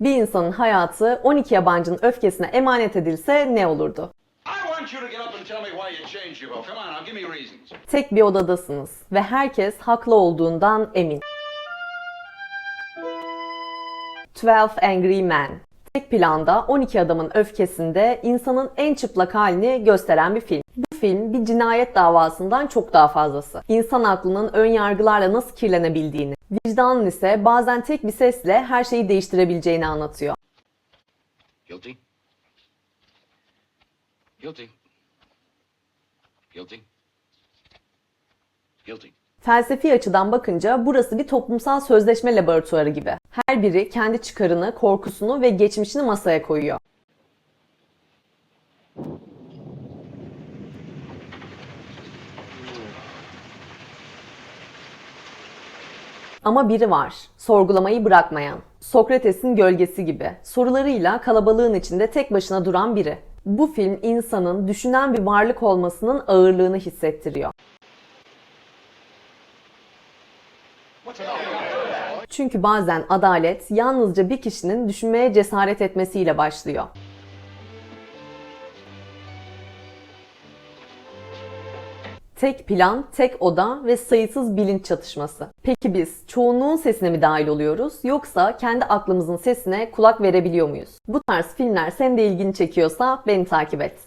Bir insanın hayatı 12 yabancının öfkesine emanet edilse ne olurdu? Tek bir odadasınız ve herkes haklı olduğundan emin. 12 Angry Men Tek planda 12 adamın öfkesinde insanın en çıplak halini gösteren bir film. Bu film bir cinayet davasından çok daha fazlası. İnsan aklının ön yargılarla nasıl kirlenebildiğini, vicdanın ise bazen tek bir sesle her şeyi değiştirebileceğini anlatıyor. Guilty? Guilty. Guilty. Guilty. Felsefi açıdan bakınca burası bir toplumsal sözleşme laboratuvarı gibi. Her biri kendi çıkarını, korkusunu ve geçmişini masaya koyuyor. Ama biri var, sorgulamayı bırakmayan. Sokrates'in gölgesi gibi. Sorularıyla kalabalığın içinde tek başına duran biri. Bu film insanın düşünen bir varlık olmasının ağırlığını hissettiriyor. Çünkü bazen adalet yalnızca bir kişinin düşünmeye cesaret etmesiyle başlıyor. Tek plan, tek oda ve sayısız bilinç çatışması. Peki biz çoğunluğun sesine mi dahil oluyoruz yoksa kendi aklımızın sesine kulak verebiliyor muyuz? Bu tarz filmler senin de ilgini çekiyorsa beni takip et.